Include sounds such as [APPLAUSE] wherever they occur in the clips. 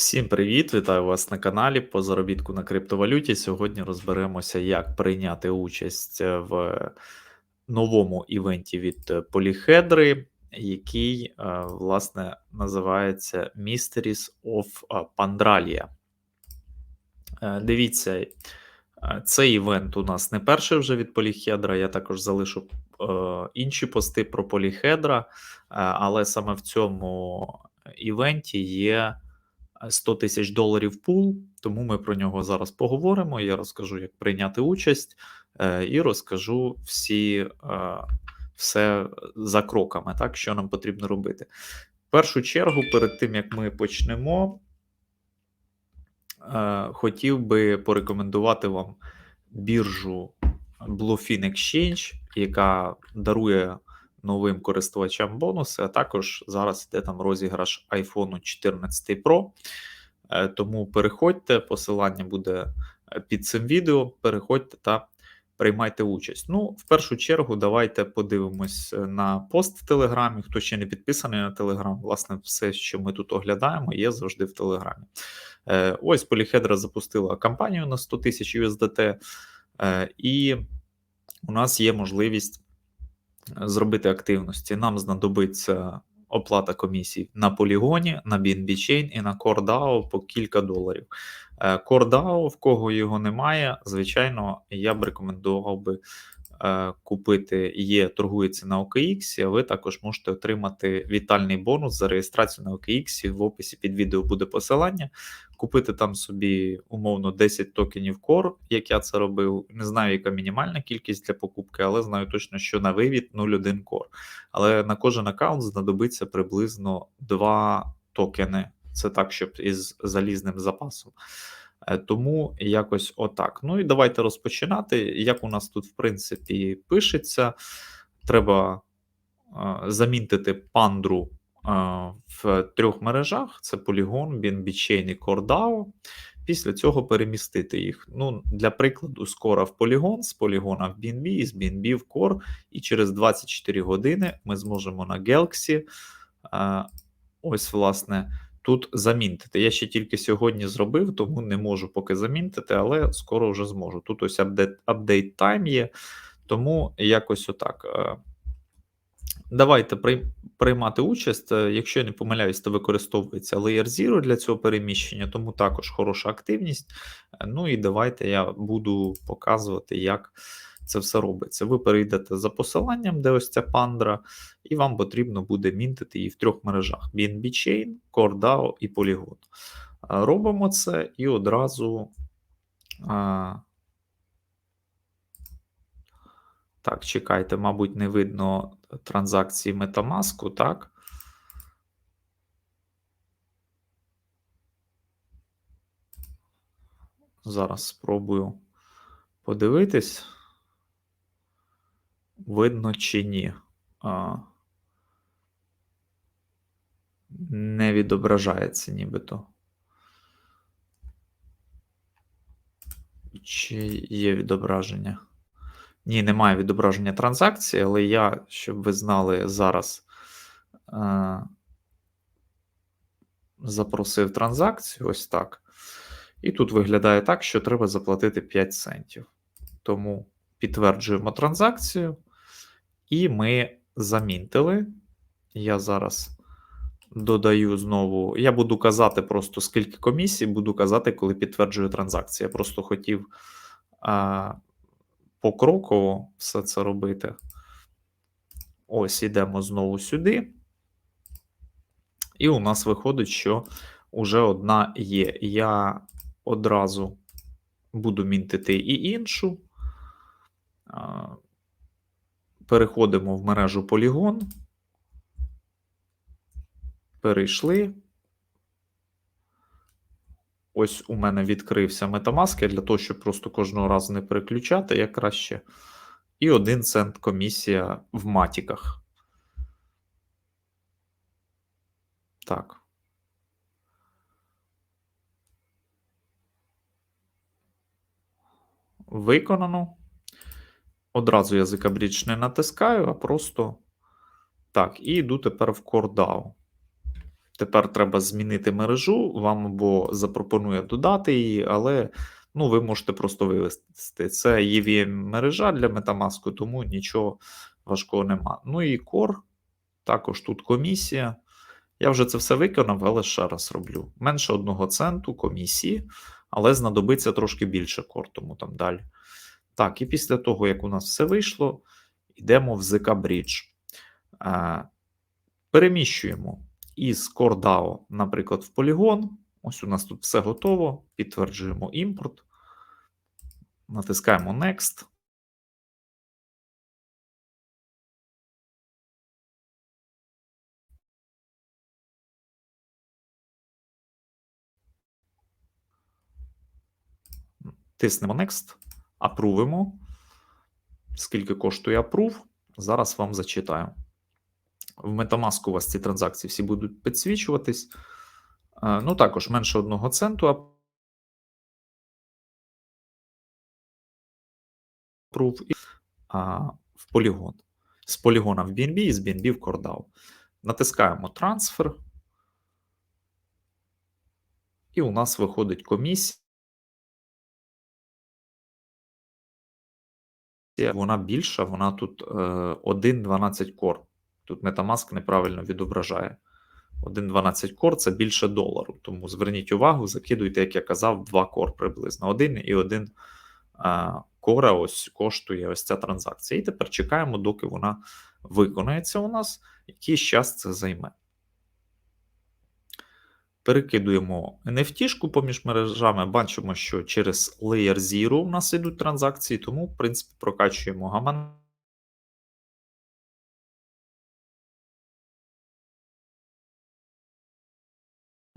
Всім привіт! Вітаю вас на каналі по заробітку на криптовалюті. Сьогодні розберемося, як прийняти участь е, в новому івенті від Polyhedra, який, е, власне, називається Mysteries of Pandralia. Е, Дивіться, е, цей івент у нас не перший вже від Polyhedra. Я також залишу е, інші пости про е, але саме в цьому івенті є. 100 тисяч доларів пул, тому ми про нього зараз поговоримо. Я розкажу, як прийняти участь, е, і розкажу всі, е, все за кроками, так, що нам потрібно робити. В першу чергу, перед тим як ми почнемо, е, хотів би порекомендувати вам біржу Bluefin Exchange, яка дарує новим користувачам бонуси, а також зараз йде там розіграш iPhone 14 Pro. Е, тому переходьте, посилання буде е, під цим відео. Переходьте та приймайте участь. Ну, в першу чергу, давайте подивимось е, на пост в Телеграмі. Хто ще не підписаний на Телеграм, власне, все, що ми тут оглядаємо, є завжди в Телеграмі. Ось Polyhedra запустила кампанію на 100 тисяч USDT, і у нас є можливість зробити активності. Нам знадобиться оплата комісій на полігоні, на BNB Chain і на CoreDAO по кілька доларів. Е, CoreDAO, в кого його немає, звичайно, я б рекомендував би Е, купити є, торгується на OKX, а ви також можете отримати вітальний бонус за реєстрацію на OKX. В описі під відео буде посилання. Купити там собі умовно 10 токенів Core, як я це робив. Не знаю, яка мінімальна кількість для покупки, але знаю точно, що на вивід 0,1 Core. Але на кожен аккаунт знадобиться приблизно 2 токени. Це так, щоб із залізним запасом. Е, тому якось отак. Ну і давайте розпочинати. Як у нас тут, в принципі, пишеться, треба е, замінтити пандру в трьох мережах: це Polygon, BNB Chain і CoreDAO. Після цього перемістити їх. Ну, Для прикладу, скоро в Polygon, з Polygon в BNB, і з BNB в Core, і через 24 години ми зможемо на Galaxy. Ось, власне тут замінтити. Я ще тільки сьогодні зробив, тому не можу поки замінтити, але скоро вже зможу. Тут ось апдейт тайм є, тому якось отак. Е, давайте приймати участь. Е, якщо я не помиляюсь, то використовується Layer Zero для цього переміщення, тому також хороша активність. Е, ну і давайте я буду показувати, як це все робиться. Ви перейдете за посиланням, де ось ця пандра, і вам потрібно буде мінтити її в трьох мережах: BNB Chain, CoreDAO і Polygon. Робимо це і одразу. А... Так, чекайте, мабуть, не видно транзакції Metamask, так? Зараз спробую подивитись видно чи ні. А, Не відображається нібито. Чи є відображення? Ні, немає відображення транзакції, але я, щоб ви знали, зараз а, запросив транзакцію ось так. І тут виглядає так, що треба заплатити 5 центів. Тому підтверджуємо транзакцію. І ми замінтили. Я зараз додаю знову. Я буду казати просто скільки комісій, буду казати, коли підтверджую транзакцію. Я просто хотів а, покроково все це робити. Ось ідемо знову сюди. І у нас виходить, що вже одна є. Я одразу буду мінтити і іншу. Переходимо в мережу Polygon. Перейшли. Ось у мене відкрився Metamask для того, щоб просто кожного разу не переключати, як краще. І 1 цент комісія в матіках. Так. Виконано. Одразу язика брідж не натискаю, а просто так, і йду тепер в CoreDAO. Тепер треба змінити мережу, вам або запропонує додати її, але ну, ви можете просто вивести. Це EVM мережа для Metamask, тому нічого важкого нема. Ну і Core, також тут комісія. Я вже це все виконав, але ще раз роблю. Менше одного центу комісії, але знадобиться трошки більше кор, тому там далі. Так, і після того, як у нас все вийшло, йдемо в ZK Bridge. Е, переміщуємо із CoreDAO, наприклад, в Polygon. Ось у нас тут все готово. Підтверджуємо імпорт. Натискаємо Next. Тиснемо Next, апрувимо. Скільки коштує approve, зараз вам зачитаю. В Metamask у вас ці транзакції всі будуть підсвічуватись. Е, Ну, також менше одного центу. В полігон. З полігона в BNB і з BNB в CoreDAO. Натискаємо трансфер. І у нас виходить комісія. Вона більша, вона тут е, 1,12 кор. Тут Metamask неправильно відображає. 1,12 кор це більше долару. Тому зверніть увагу, закидуйте, як я казав, 2 кор приблизно. 1 і 1 е, кора ось коштує ось ця транзакція. І тепер чекаємо, доки вона виконається у нас, якийсь час це займе. Перекидуємо NFT-шку поміж мережами, бачимо, що через Layer Zero у нас йдуть транзакції, тому, в принципі, прокачуємо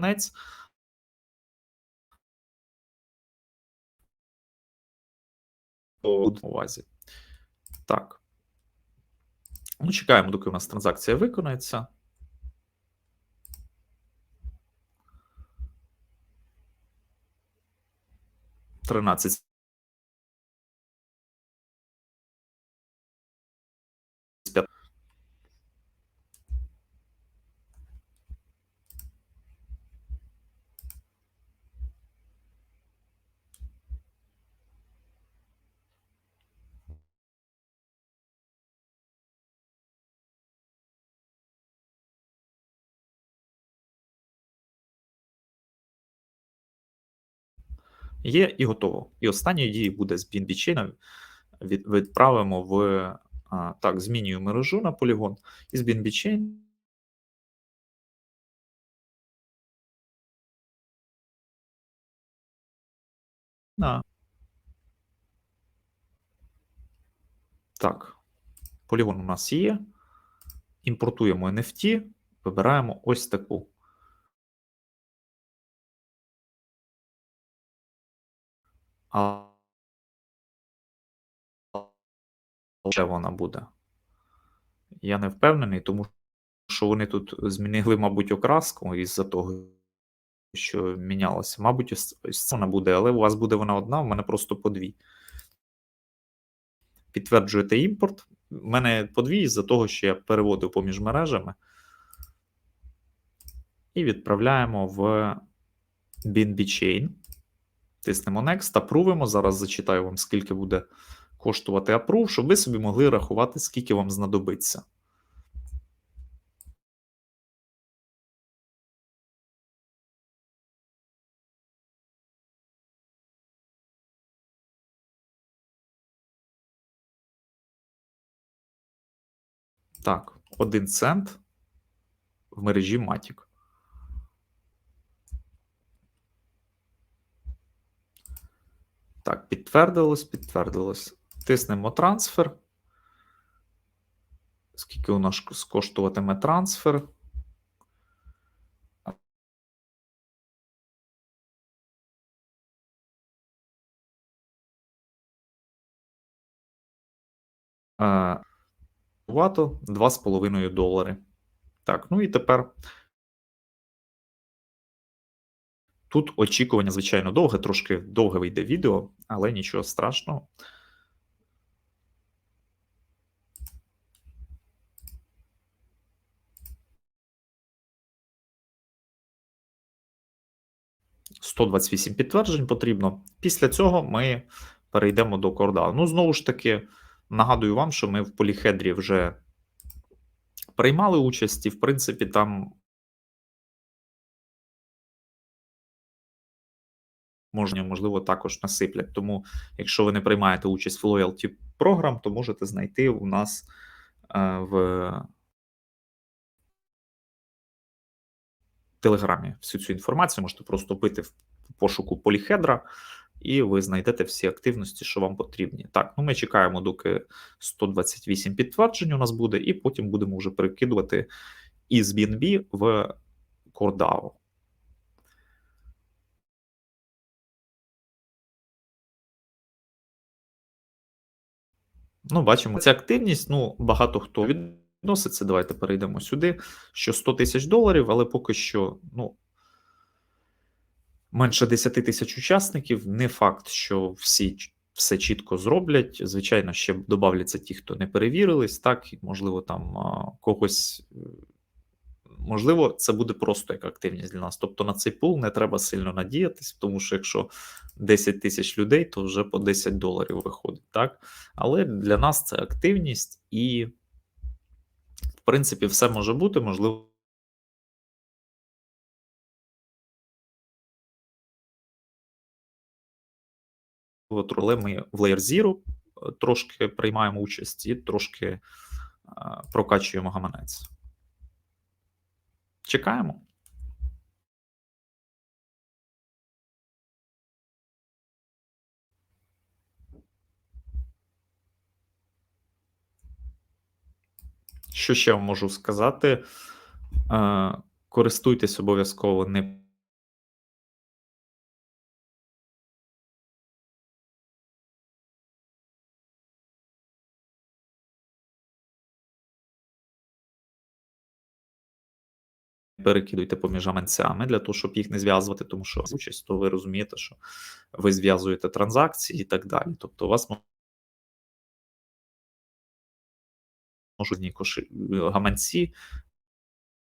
гаманець. Увазі. Так. Ну, чекаємо, доки у нас транзакція виконається. Тринадцять. Є і готово. І останньою дією буде з BNB Chain. Відправимо в. Так, змінюю мережу на полігон. І з BNB Chain. На. Так. Полігон у нас є. Імпортуємо NFT, вибираємо ось таку. А ще вона буде. Я не впевнений, тому що вони тут змінили, мабуть, окраску із-за того, що мінялося. Мабуть, ось, ось це вона буде, але у вас буде вона одна, в мене просто по дві. Підтверджуєте імпорт. У мене по дві із-за того, що я переводив поміж мережами. І відправляємо в BNB Chain. Тиснемо Next, апрувимо. Зараз зачитаю вам, скільки буде коштувати апрув, щоб ви собі могли рахувати, скільки вам знадобиться. Так, 1 цент в мережі Matic. Так, підтвердилось, підтвердилось. Тиснемо трансфер. Скільки у нас коштуватиме трансфер? Вато 2,5 долари. Так, ну і тепер. Тут очікування, звичайно, довге, трошки довге вийде відео, але нічого страшного. 128 підтверджень потрібно. Після цього ми перейдемо до CoreDAO. Ну, знову ж таки, нагадую вам, що ми в поліхедрі вже приймали участь, і, в принципі, там можна, можливо, також насиплять. Тому, якщо ви не приймаєте участь в Loyalty програм, то можете знайти у нас е, в Телеграмі всю цю інформацію. Можете просто вбити в пошуку поліхедра, і ви знайдете всі активності, що вам потрібні. Так, ну ми чекаємо, доки 128 підтверджень у нас буде, і потім будемо вже перекидувати із BNB в CoreDAO. Ну, бачимо, ця активність. Ну, багато хто відноситься. Давайте перейдемо сюди. Що 100 тисяч доларів, але поки що, ну. Менше 10 тисяч учасників. Не факт, що всі все чітко зроблять. Звичайно, ще додавляться ті, хто не перевірились, так, і, можливо, там когось. Можливо, це буде просто як активність для нас. Тобто на цей пул не треба сильно надіятись, тому що якщо 10 тисяч людей, то вже по 10 доларів виходить. так? Але для нас це активність, і, в принципі, все може бути. Можливо, але ми в Layer Zero е, трошки приймаємо участь і трошки е, прокачуємо гаманець. Чекаємо. Що ще можу сказати? Е, Користуйтесь обов'язково не перекидуйте поміж гаманцями для того, щоб їх не зв'язувати, тому що участь, то ви розумієте, що ви зв'язуєте транзакції і так далі. Тобто, у вас можуть коши гаманці,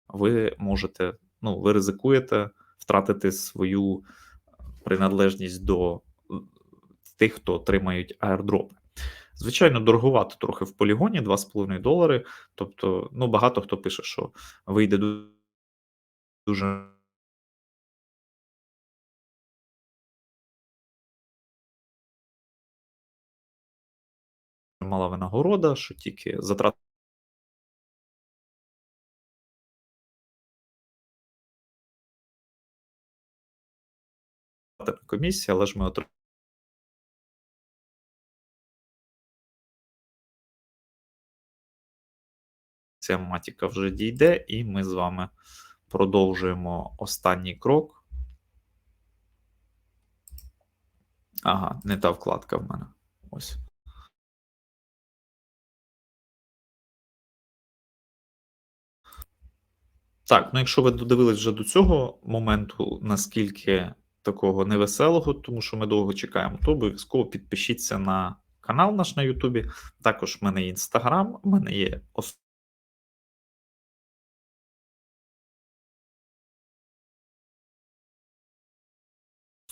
ви можете, ну, ви ризикуєте втратити свою приналежність до е, тих, хто отримають аердропи. Звичайно, дороговато трохи в полігоні 2,5 долари. Тобто, ну, багато хто пише, що вийде ду- дуже. Мала винагорода, що тільки затрати комісія, але ж ми отримали. Ця матіка вже дійде, і ми з вами продовжуємо останній крок. Ага, не та вкладка в мене. Ось. Так, ну якщо ви додивились вже до цього моменту, наскільки такого невеселого, тому що ми довго чекаємо, то обов'язково підпишіться на канал наш на Ютубі. Також в мене є інстаграм, в мене є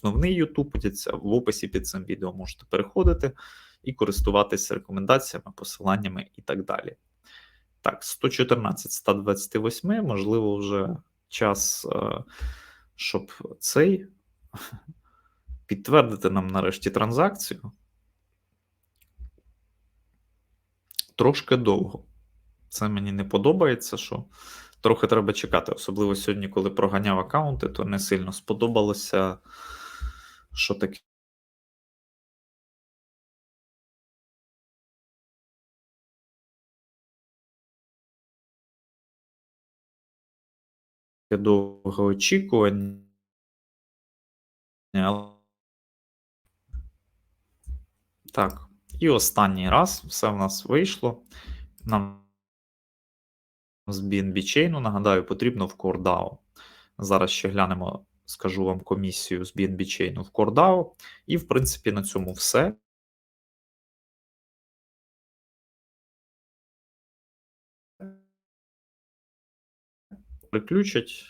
основний Ютуб, в описі під цим відео можете переходити і користуватися рекомендаціями, посиланнями і так далі. Так, 114 128, можливо, вже час, е, щоб цей [LAUGHS] підтвердити нам нарешті транзакцію. Трошки довго. Це мені не подобається, що трохи треба чекати. Особливо сьогодні, коли проганяв аккаунти, то не сильно сподобалося, що таке. довгоочікування. Так, і останній раз все в нас вийшло. Нам з BNB Chain, нагадаю, потрібно в CoreDAO. Зараз ще глянемо, скажу вам комісію з BNB Chain в CoreDAO. І, в принципі, на цьому все. Приключать.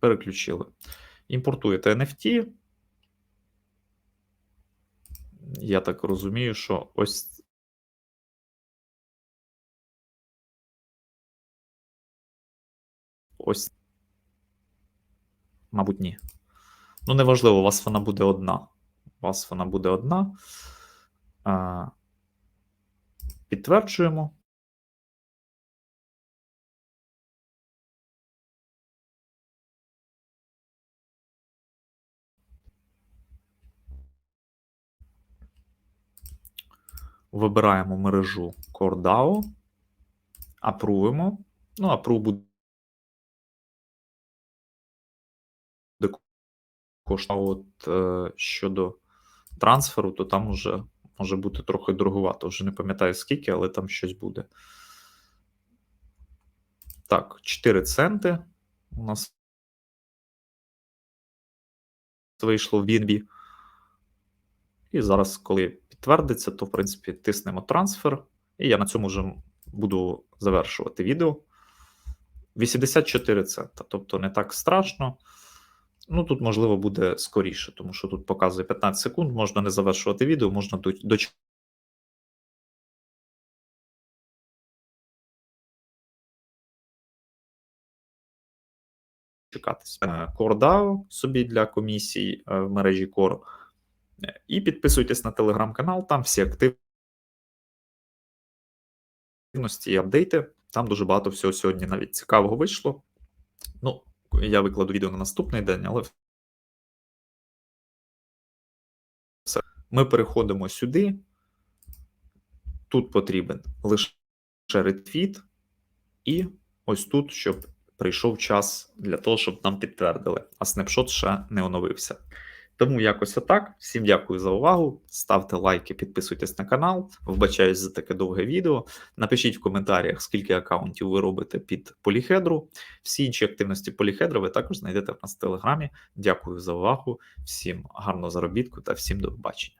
Переключили. Імпортуєте NFT. Я так розумію, що ось. Ось. Мабуть, ні. Ну, неважливо, у вас вона буде одна. У вас вона буде одна. А, Підтверджуємо. Вибираємо мережу CoreDAO, апрувимо. Ну, апрув буде коштувати от, е, щодо трансферу, то там уже може бути трохи дороговато. Вже не пам'ятаю скільки, але там щось буде. Так, 4 центи у нас вийшло в BNB. І зараз, коли підтвердиться, то в принципі тиснемо трансфер. І я на цьому вже буду завершувати відео. 84 цента, тобто не так страшно. Ну, тут, можливо, буде скоріше, тому що тут показує 15 секунд, можна не завершувати відео, можна дочекати. Чекатись CoreDAO собі для комісій е, в мережі Core. І підписуйтесь на телеграм-канал, там всі активності і апдейти. Там дуже багато всього сьогодні навіть цікавого вийшло. Ну, я викладу відео на наступний день, але все. Ми переходимо сюди. Тут потрібен лише ретвіт, і ось тут, щоб прийшов час для того, щоб нам підтвердили, а снапшот ще не оновився. Тому якось отак. Всім дякую за увагу. Ставте лайки, підписуйтесь на канал. Вбачаюсь за таке довге відео. Напишіть в коментарях, скільки аккаунтів ви робите під поліхедру. Всі інші активності поліхедра ви також знайдете в нас в телеграмі. Дякую за увагу. Всім гарного заробітку та всім до побачення.